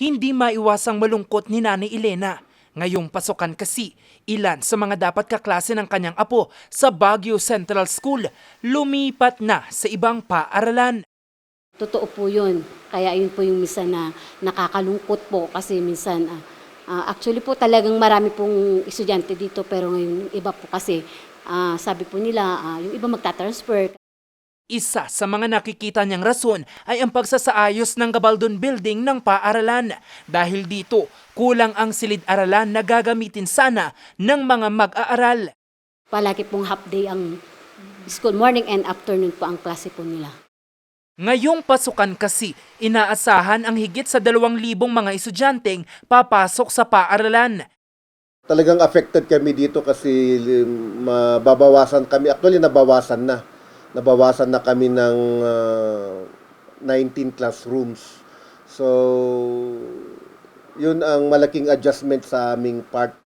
Hindi maiwasang malungkot ni Nanay Elena. Ngayong pasukan kasi, ilan sa mga dapat kaklase ng kanyang apo sa Baguio Central School lumipat na sa ibang paaralan. Totoo po yun. Kaya yun po yung minsan na nakakalungkot po kasi minsan, ah, actually po talagang marami pong estudyante dito pero ngayon iba po kasi ah, sabi po nila ah, yung iba magta-transfer. Isa sa mga nakikita niyang rason ay ang pagsasaayos ng Gabaldon Building ng paaralan. Dahil dito, kulang ang silid-aralan na gagamitin sana ng mga mag-aaral. Palagi pong half day ang school, morning and afternoon po ang klase po nila. Ngayong pasukan kasi, inaasahan ang higit sa 2,000 mga estudyanteng papasok sa paaralan. talagang affected kami dito kasi um, mababawasan kami. Actually, nabawasan na. Nabawasan na kami ng uh, 19 classrooms. So, yun ang malaking adjustment sa aming part.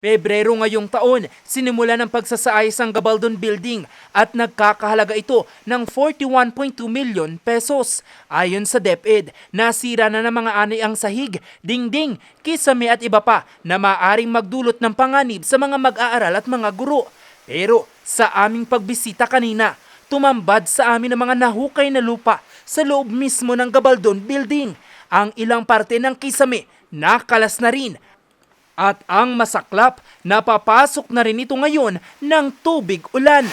Pebrero ngayong taon, sinimula ng pagsasaayos ang Gabaldon Building at nagkakahalaga ito ng 41.2 milyon pesos. Ayon sa DepEd, nasira na ng mga anay ang sahig, dingding, kisame at iba pa na maaring magdulot ng panganib sa mga mag-aaral at mga guro. Pero sa aming pagbisita kanina, tumambad sa amin ang mga nahukay na lupa sa loob mismo ng Gabaldon Building. Ang ilang parte ng kisame nakalas na rin at ang masaklap, napapasok na rin ito ngayon ng tubig ulan.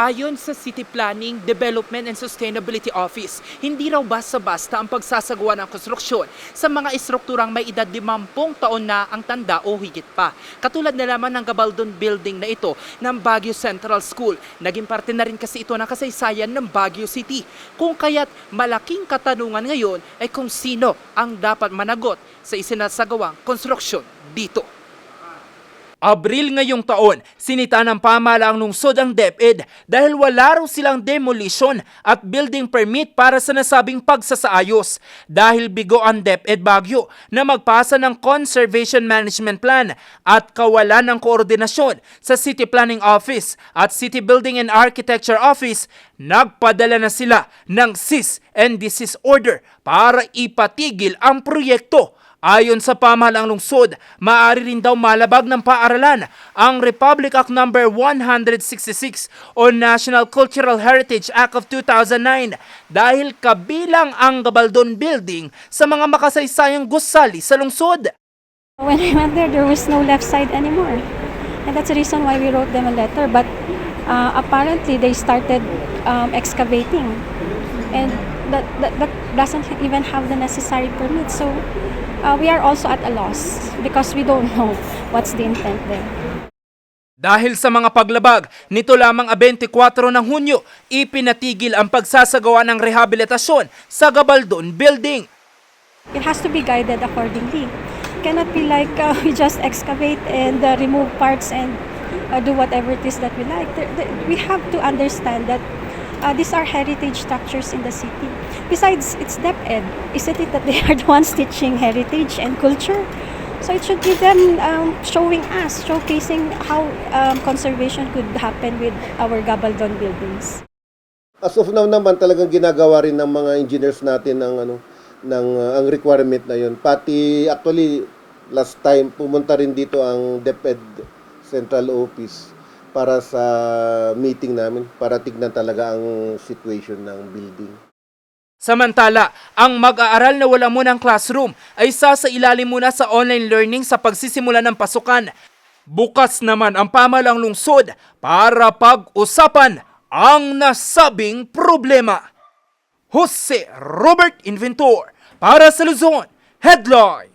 Ayon sa City Planning, Development and Sustainability Office, hindi raw basta-basta ang pagsasagawa ng konstruksyon sa mga istrukturang may edad 50 taon na ang tanda o higit pa. Katulad na lamang ng Gabaldon Building na ito ng Baguio Central School. Naging parte na rin kasi ito ng kasaysayan ng Baguio City. Kung kaya't malaking katanungan ngayon ay kung sino ang dapat managot sa isinasagawang konstruksyon dito. Abril ngayong taon, sinita ng pamalaang lungsod ang DepEd dahil wala raw silang demolition at building permit para sa nasabing pagsasaayos. Dahil bigo ang DepEd Baguio na magpasa ng Conservation Management Plan at kawalan ng koordinasyon sa City Planning Office at City Building and Architecture Office, nagpadala na sila ng cease and desist order para ipatigil ang proyekto. Ayon sa pamahalaang lungsod, maaari rin daw malabag ng paaralan ang Republic Act No. 166 o National Cultural Heritage Act of 2009 dahil kabilang ang Gabaldon Building sa mga makasaysayang gusali sa lungsod. When I went there, there was no left side anymore. And that's the reason why we wrote them a letter. But uh, apparently, they started um, excavating. And that, that, that doesn't even have the necessary permit. So uh, we are also at a loss because we don't know what's the intent there. Dahil sa mga paglabag, nito lamang a 24 ng Hunyo, ipinatigil ang pagsasagawa ng rehabilitasyon sa Gabaldon Building. It has to be guided accordingly. It cannot be like uh, we just excavate and uh, remove parts and uh, do whatever it is that we like. There, there, we have to understand that uh, these are heritage structures in the city. Besides, it's DepEd. Isn't it that they are the ones teaching heritage and culture? So it should be them um, showing us, showcasing how um, conservation could happen with our Gabaldon buildings. As of now naman talagang ginagawa rin ng mga engineers natin ang ano ng uh, ang requirement na yun. Pati actually last time pumunta rin dito ang DepEd Central Office para sa meeting namin para tignan talaga ang situation ng building. Samantala, ang mag-aaral na wala munang classroom ay sasailalim muna sa online learning sa pagsisimula ng pasukan. Bukas naman ang pamalang lungsod para pag-usapan ang nasabing problema. Jose Robert Inventor para sa Luzon Headlines.